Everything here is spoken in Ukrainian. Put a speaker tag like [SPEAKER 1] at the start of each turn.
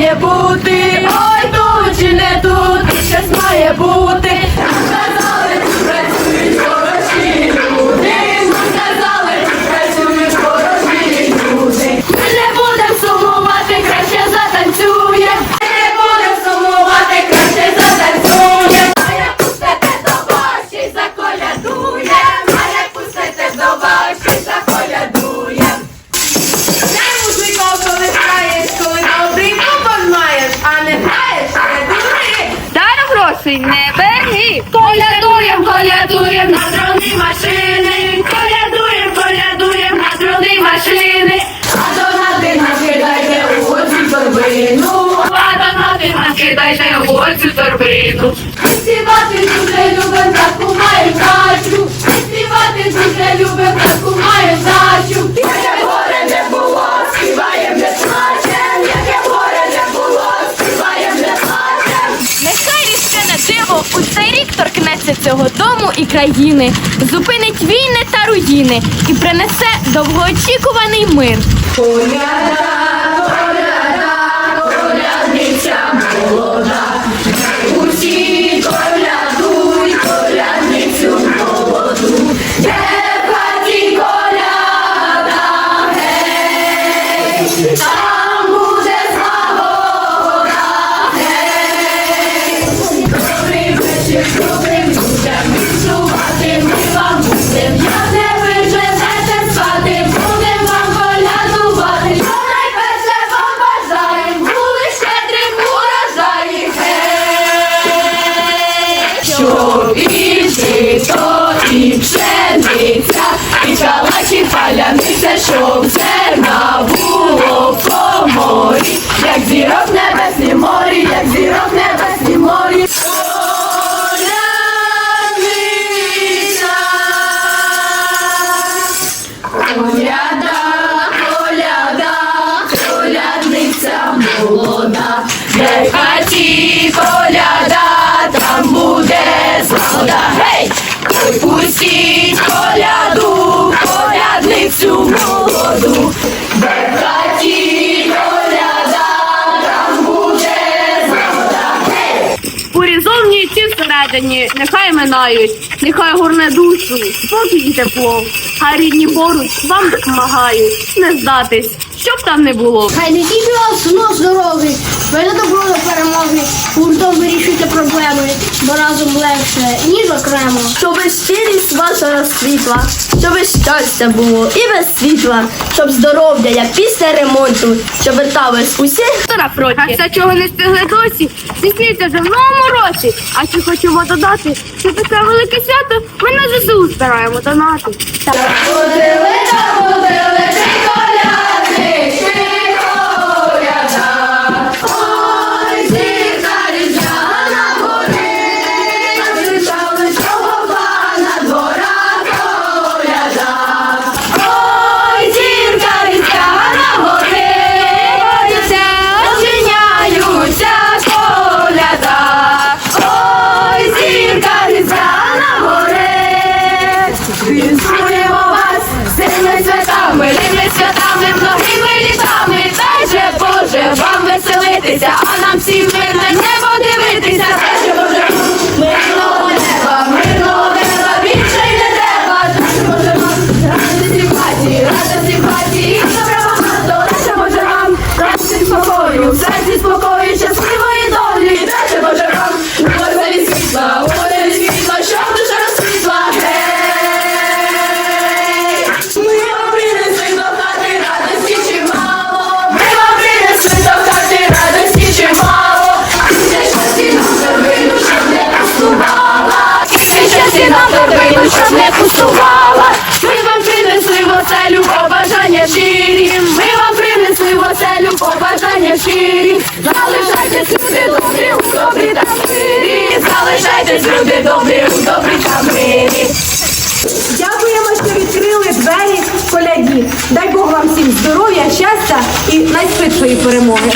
[SPEAKER 1] має бути. Не
[SPEAKER 2] бери.
[SPEAKER 1] Колядуєм, колядуєм на дрони машини. Колядуєм, колядуєм на дрони машини. А донати накидайте у оцю торбину. А донати накидайте у оцю торбину.
[SPEAKER 3] У цей рік торкнеться цього дому і країни, зупинить війни та руїни і принесе довгоочікуваний мир.
[SPEAKER 1] І пшениця, і калачі паляниця, щоб зерна було по морі, як зірок небесні морі, як зірок небесні морі. Молода, де хаті коляда, там буде злагода.
[SPEAKER 2] Всередині, нехай минають, нехай горне душу, спокій і тепло. А рідні поруч вам допомагають не здатись, щоб там не було.
[SPEAKER 4] Хай не тільки вас нос дороги, веде добро до перемоги, гуртом вирішуйте проблеми, бо разом легше, ніж окремо.
[SPEAKER 5] Щоб щирість ваша розквітла, щоб щастя було і без світла, щоб здоров'я, як після ремонту, щоб вертались усі?
[SPEAKER 2] А все, чого не встигли досі, здійсниться вже в новому році. А ще хочемо додати, що таке велике свято ми на ЗСУ збираємо донати.
[SPEAKER 1] Ходили та ходили, святами, тими святами, многими літами. Дай же Боже вам веселитися, а нам всім Залишайтесь, люди добрі, у добрі та мирі. Залишайтесь, люди добрі, у добрі та мирі.
[SPEAKER 6] Дякуємо, що відкрили двері коляді. Дай Бог вам всім здоров'я, щастя і найшвидшої перемоги.